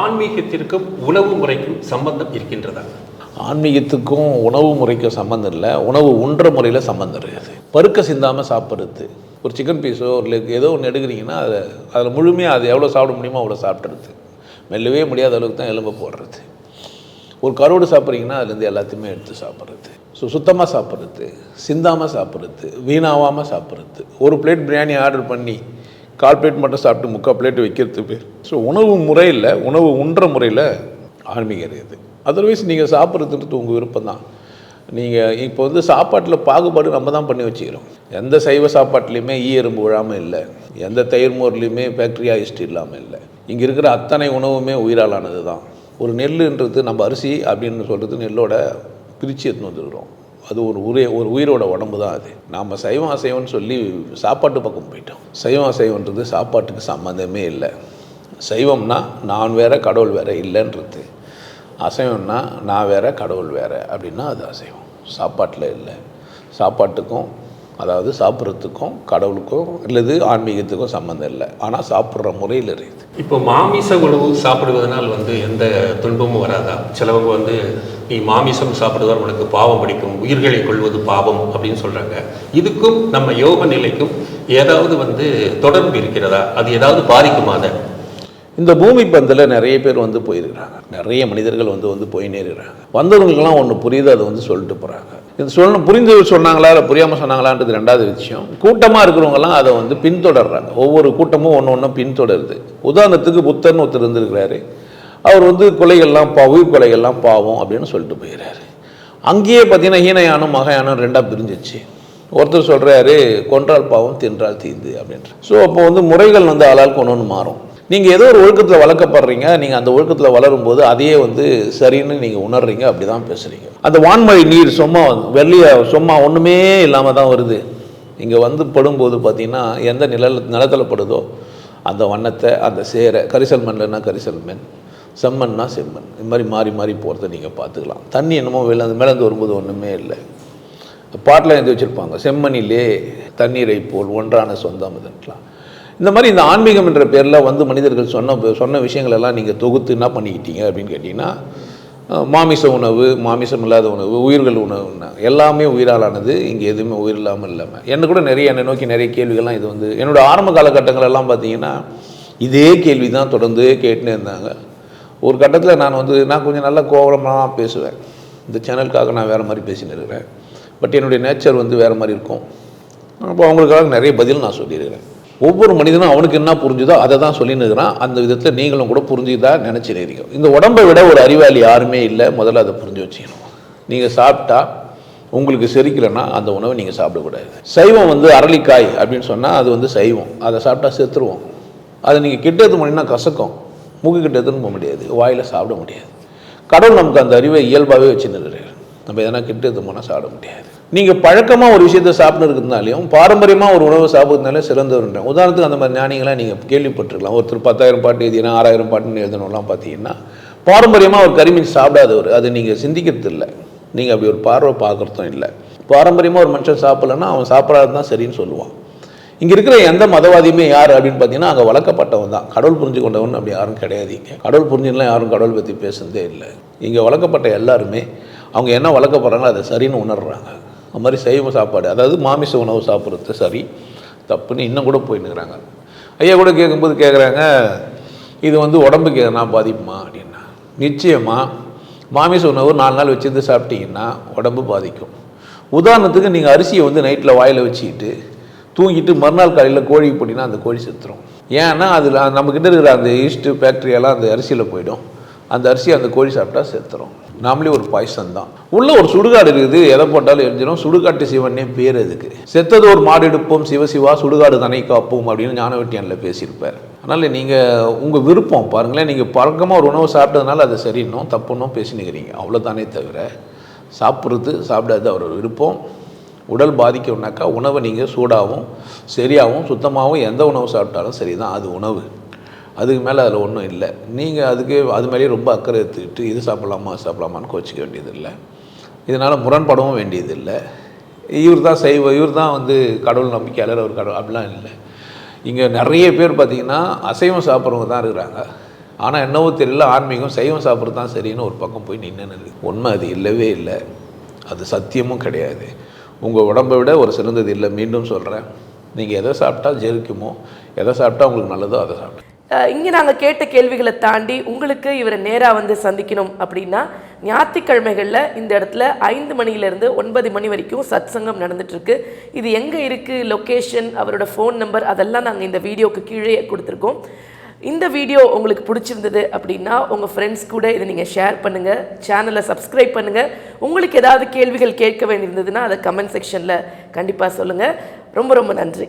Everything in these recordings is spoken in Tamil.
ஆன்மீகத்திற்கும் உணவு முறைக்கும் சம்பந்தம் இருக்கின்றதா? ஆன்மீகத்துக்கும் உணவு முறைக்கும் சம்மந்தம் இல்லை. உணவு உண்ற முறையில் சம்மந்தம் இருக்குது. பருக்க சிந்தாமல் சாப்பிட்றது. ஒரு சிக்கன் பீஸோ ஒரு லெக் ஏதோ ஒன்று எடுக்கிறீங்கன்னா அதை அதில் முழுமையாக அது எவ்வளோ சாப்பிட முடியுமோ அவ்வளோ சாப்பிட்றது. மெல்லவே முடியாத அளவுக்கு தான் எலும்பை போடுறது. ஒரு கரோடு சாப்பிட்றீங்கன்னா அதுலேருந்து எல்லாத்தையுமே எடுத்து சாப்பிட்றது. ஸோ சுத்தமாக சாப்பிட்றது. சிந்தாமல் சாப்பிட்றது. வீணாவாமல் சாப்பிட்றது. ஒரு பிளேட் பிரியாணி ஆர்டர் பண்ணி கால் பிளேட் மட்டும் சாப்பிட்டு முக்கால் பிளேட் வைக்கிறது பேர். ஸோ உணவு முறையில் உணவு உண்ற முறையில் ஆன்மீகம் இருக்குது. அதர்வைஸ் நீங்கள் சாப்பிட்றதுன்றது உங்கள் விருப்பம் தான். நீங்கள் இப்போ வந்து சாப்பாட்டில் பாகுபாடு நம்ம தான் பண்ணி வச்சுக்கிறோம். எந்த சைவ சாப்பாட்லேயுமே ஈ எறும்பு விழாமல் இல்லை. எந்த தயிர் மோர்லேயுமே பேக்டீரியா ஹிஸ்ட்ரி இல்லாமல் இல்லை. இங்கே இருக்கிற அத்தனை உணவுமே உயிராலானது தான் ஒரு நெல்லுன்றது நம்ம அரிசி அப்படின்னு சொல்கிறது நெல்லோட பிரித்து எடுத்துன்னு வந்துருக்கிறோம் அது ஒரு உரிய ஒரு உயிரோட உடம்பு தான் அது. நாம் சைவம் அசைவம்னு சொல்லி சாப்பாட்டு பக்கம் போயிட்டோம். சைவம் அசைவன்றது சாப்பாட்டுக்கு சம்மந்தமே இல்லை. சைவம்னா நான் வேற கடவுள் வேற இல்லைன்றது. அசைவம்னா நான் வேற கடவுள் வேற அப்படின்னா அது அசைவம். சாப்பாட்டில் இல்லை. சாப்பாட்டுக்கும் அதாவது சாப்பிட்றதுக்கும் கடவுளுக்கும் அல்லது ஆன்மீகத்துக்கும் சம்மந்தம் இல்லை. ஆனால் சாப்பிட்ற முறையில் இருக்குது. இப்போ மாமிச உணவு சாப்பிடுவதனால் வந்து எந்த துன்பமும் வராதா? சிலவங்க வந்து நீ மாமிசம் சாப்பிடுவதால் உனக்கு பாவம் பிடிக்கும். உயிர்களை கொள்வது பாவம் அப்படின்னு சொல்கிறாங்க இதுக்கும் நம்ம யோக நிலைக்கும் ஏதாவது வந்து தொடர்பு இருக்கிறதா? அது ஏதாவது பாதிக்குமா அதை? இந்த பூமி பந்தில் நிறைய பேர் வந்து போயிருக்கிறாங்க. நிறைய மனிதர்கள் வந்து வந்து போய் இருக்கிறாங்க வந்தவங்களுக்கெல்லாம் ஒன்று புரியுது அதை வந்து சொல்லிட்டு போகிறாங்க இது சொல்லணும் புரிந்து சொன்னாங்களா இல்லை புரியாமல் சொன்னாங்களான்றது ரெண்டாவது விஷயம். கூட்டமாக இருக்கிறவங்கலாம் அதை வந்து பின்தொடர்றாங்க. ஒவ்வொரு கூட்டமும் ஒன்று ஒன்று பின்தொடருது. உதாரணத்துக்கு புத்தர்னு ஒருத்தர் இருந்திருக்கிறாரு. அவர் வந்து கொலைகள்லாம் பா உயிர் கொலைகள்லாம் பாவம் அப்படின்னு சொல்லிட்டு போயிடுறாரு அங்கேயே பார்த்தீங்கன்னா ஹீனயானம் மகயானம் ரெண்டாக பிரிஞ்சிச்சு. ஒருத்தர் சொல்கிறாரு கொன்றால் பாவம் தின்றால் தீந்து அப்படின்ற ஸோ அப்போ வந்து முறைகள் வந்து ஆளால் கொண்டு ஒன்று மாறும். நீங்கள் ஏதோ ஒரு ஒழுக்கத்தில் வளர்க்கப்படுறீங்க நீங்கள் அந்த ஒழுக்கத்தில் வளரும்போது அதையே வந்து சரின்னு நீங்கள் உணர்றீங்க அப்படி தான் பேசுகிறீங்க அந்த வான்மழை நீர் சும்மா வெள்ளிய சும்மா ஒன்றுமே இல்லாமல் தான் வருது. இங்கே வந்து படும்போது பார்த்தீங்கன்னா எந்த நிழல் நிலத்தில் படுதோ அந்த வண்ணத்தை அந்த சேரை கரிசல் மண்ணுன்னா கரிசல் மண் செம்மண்னா செம்மண். இது மாதிரி மாறி மாறி போகிறத நீங்கள் பார்த்துக்கலாம். தண்ணி என்னமோ விளந்து மிளந்து வரும்போது ஒன்றுமே இல்லை. பாட்டில் எழுதி வச்சுருப்பாங்க செம்மணிலே தண்ணீரை போல் ஒன்றான சொந்தம் இதுலாம் இந்த மாதிரி இந்த ஆன்மீகம் என்ற பேரில் வந்து மனிதர்கள் சொன்ன சொன்ன விஷயங்கள் எல்லாம் நீங்கள் தொகுத்து என்ன பண்ணிக்கிட்டீங்க அப்படின்னு கேட்டிங்கன்னா மாமிச உணவு மாமிசம் இல்லாத உணவு உயிர்கள் உணவு எல்லாமே உயிராலானது இங்கே எதுவுமே உயிர் இல்லாமல் இல்லாமல் என்ன கூட நிறைய என்னை நோக்கி நிறைய கேள்விகள்லாம் இது வந்து என்னோட ஆரம்ப காலகட்டங்கள் எல்லாம் பார்த்தீங்கன்னா இதே கேள்வி தான் தொடர்ந்து கேட்டுனே இருந்தாங்க. ஒரு கட்டத்தில் நான் வந்து நான் கொஞ்சம் நல்ல கோபமாக பேசுவேன். இந்த சேனலுக்காக நான் வேறு மாதிரி பேசின்னு இருக்கிறேன். பட் என்னுடைய நேச்சர் வந்து வேறு மாதிரி இருக்கும். அப்போ அவங்களுக்காக நிறைய பதில் நான் சொல்லியிருக்கிறேன். ஒவ்வொரு மனிதனும் அவனுக்கு என்ன புரிஞ்சுதோ அதை தான் சொல்லின்னு அந்த விதத்தில் நீங்களும் கூட புரிஞ்சுதா நினச்சிருக்கீங்க இந்த உடம்பை விட ஒரு அறிவாளி யாருமே இல்லை. முதல்ல அதை புரிஞ்சு வச்சுக்கணும். நீங்கள் சாப்பிட்டா உங்களுக்கு செரிக்கலைன்னா அந்த உணவை நீங்கள் சாப்பிடக்கூடாது. சைவம் வந்து அரளிக்காய் அப்படின்னு சொன்னால் அது வந்து சைவம். அதை சாப்பிட்டா செத்துருவோம். அதை நீங்கள் கிட்ட எடுத்து முடியும்னா கசக்கும். மூக்கு கிட்ட எடுத்துன்னு போக முடியாது. வாயில் சாப்பிட முடியாது. கடவுள் நமக்கு அந்த அறிவை இயல்பாகவே வச்சுருக்கிறார் நம்ம எதனா கிட்ட எடுத்து போனால் சாப்பிட முடியாது. நீங்கள் பழக்கமாக ஒரு விஷயத்தை சாப்பிட்டு இருக்கிறதுனாலையும் பாரம்பரியமாக ஒரு உணவை சாப்பிட்றதுனால சிறந்தவருன்றேன். உதாரணத்துக்கு அந்த மாதிரி ஞானிகளாக நீங்கள் கேள்விப்பட்டிருக்கலாம். ஒருத்தர் பத்தாயிரம் பாட்டு எழுதினா ஆறாயிரம் பாட்டுன்னு எழுதணும்லாம் பார்த்தீங்கன்னா பாரம்பரியமாக ஒரு கரிமீன் சாப்பிடாதவர். அது நீங்கள் சிந்திக்கிறது இல்லை நீங்கள் அப்படி ஒரு பார்வை பார்க்குறதும் இல்லை. பாரம்பரியமாக ஒரு மனுஷன் சாப்பிட்லன்னா அவன் சாப்பிடாது தான் சரின்னு சொல்லுவான். இங்கே இருக்கிற எந்த மதவாதியுமே யார் அப்படின்னு பார்த்தீங்கன்னா அங்கே வளர்க்கப்பட்டவன் தான். கடவுள் புரிஞ்சு கொண்டவன் அப்படி யாரும் கிடையாது இங்கே. கடவுள் புரிஞ்சுலாம் யாரும் கடவுள் பற்றி பேசுனதே இல்லை. இங்கே வளர்க்கப்பட்ட எல்லாருமே அவங்க என்ன வளர்க்கப்படுறாங்களோ அதை சரின்னு உணர்றாங்க. அது மாதிரி சைவ சாப்பாடு அதாவது மாமிச உணவு சாப்பிட்றது சரி தப்புன்னு இன்னும் கூட போயின்னுக்குறாங்க. ஐயா கூட கேட்கும்போது கேட்குறாங்க இது வந்து உடம்புக்கு எதனா பாதிப்புமா அப்படின்னா நிச்சயமாக மாமிச உணவு நாலு நாள் வச்சுருந்து சாப்பிட்டீங்கன்னா உடம்பு பாதிக்கும். உதாரணத்துக்கு நீங்கள் அரிசியை வந்து நைட்டில் வாயில் வச்சுக்கிட்டு தூங்கிட்டு மறுநாள் காலையில் கோழி போட்டிங்கன்னா அந்த கோழி செத்துரும். ஏன்னா அதில் நம்மக்கிட்ட இருக்கிற அந்த ஈஸ்ட்டு ஃபேக்ட்ரியெல்லாம் அந்த அரிசியில் போயிடும். அந்த அரிசி அந்த கோழி சாப்பிட்டா செத்துரும். நாமளே ஒரு பாய்சன் தான் உள்ள ஒரு சுடுகாடு இருக்குது. எதை போட்டாலும் எரிஞ்சிடும் சுடுகாட்டு சிவனே பேர் அதுக்கு செத்தது ஒரு மாடு எடுப்போம். சிவசிவா சுடுகாடு தனை காப்போம் அப்படின்னு ஞானவெட்டியானில் பேசியிருப்பார். அதனால் நீங்கள் உங்கள் விருப்பம் பாருங்களேன். நீங்கள் பழக்கமாக ஒரு உணவு சாப்பிட்டதுனால அது சரின்னும் தப்புன்னும் பேசினுக்கிறீங்க அவ்வளோதானே தவிர சாப்பிட்றது சாப்பிடாது அவர் விருப்பம். உடல் பாதிக்கணுனாக்கா உணவை நீங்கள் சூடாகவும் சரியாகவும் சுத்தமாகவும் எந்த உணவு சாப்பிட்டாலும் சரி தான் அது உணவு. அதுக்கு மேலே அதில் ஒன்றும் இல்லை. நீங்கள் அதுக்கு அது மேலேயே ரொம்ப அக்கறை எடுத்துக்கிட்டு இது சாப்பிட்லாமா அது கோச்சிக்க வேண்டியதில்லை. இதனால் முரண்படவும் வேண்டியதில்லை. இவர் தான் செய்வ இவர் தான் வந்து கடவுள் நம்பிக்கையாளர் ஒரு கடவுள் அப்படிலாம் இல்லை. இங்கே நிறைய பேர் பார்த்திங்கன்னா அசைவம் சாப்பிட்றவங்க தான் இருக்கிறாங்க. ஆனால் என்னவோ தெரியல ஆன்மீகம் சைவம் சாப்பிட்றது தான் சரின்னு ஒரு பக்கம் போய் நின்று உண்மை அது இல்லவே இல்லை. அது சத்தியமும் கிடையாது. உங்கள் உடம்பை விட ஒரு சிறந்தது இல்லை. மீண்டும் சொல்கிறேன் நீங்கள் எதை சாப்பிட்டா ஜெயிக்குமோ எதை சாப்பிட்டா உங்களுக்கு நல்லதோ அதை சாப்பிட்டு இங்கே நாங்கள் கேட்ட கேள்விகளை தாண்டி உங்களுக்கு இவரை நேராக வந்து சந்திக்கணும் அப்படின்னா ஞாயிற்றுக்கிழமைகளில் இந்த இடத்துல ஐந்து மணியிலேருந்து ஒன்பது மணி வரைக்கும் சத்சங்கம் சங்கம் இருக்கு இது எங்கே இருக்குது லொக்கேஷன் அவரோட ஃபோன் நம்பர் அதெல்லாம் நாங்கள் இந்த வீடியோக்கு கீழே கொடுத்துருக்கோம். இந்த வீடியோ உங்களுக்கு பிடிச்சிருந்தது அப்படின்னா உங்கள் ஃப்ரெண்ட்ஸ் கூட இதை நீங்கள் ஷேர் பண்ணுங்கள் சேனலை சப்ஸ்கிரைப் பண்ணுங்கள் உங்களுக்கு ஏதாவது கேள்விகள் கேட்க வேண்டியிருந்ததுன்னா அதை கமெண்ட் செக்ஷனில் கண்டிப்பாக சொல்லுங்கள் ரொம்ப ரொம்ப நன்றி.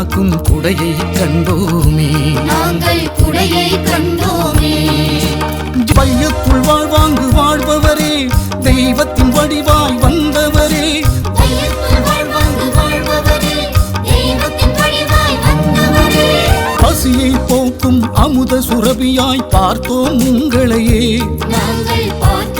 காக்கும் குடையை கண்டோமே. நாங்கள் குடையை கண்டோமே. வையத்துள் வாழ்வாங்கு வாழ்பவரே தெய்வத்தின் வடிவாய் வந்தவரே. பசியை போக்கும் அமுத சுரபியாய் பார்த்தோம் உங்களையே. நாங்கள் பார்த்தோம்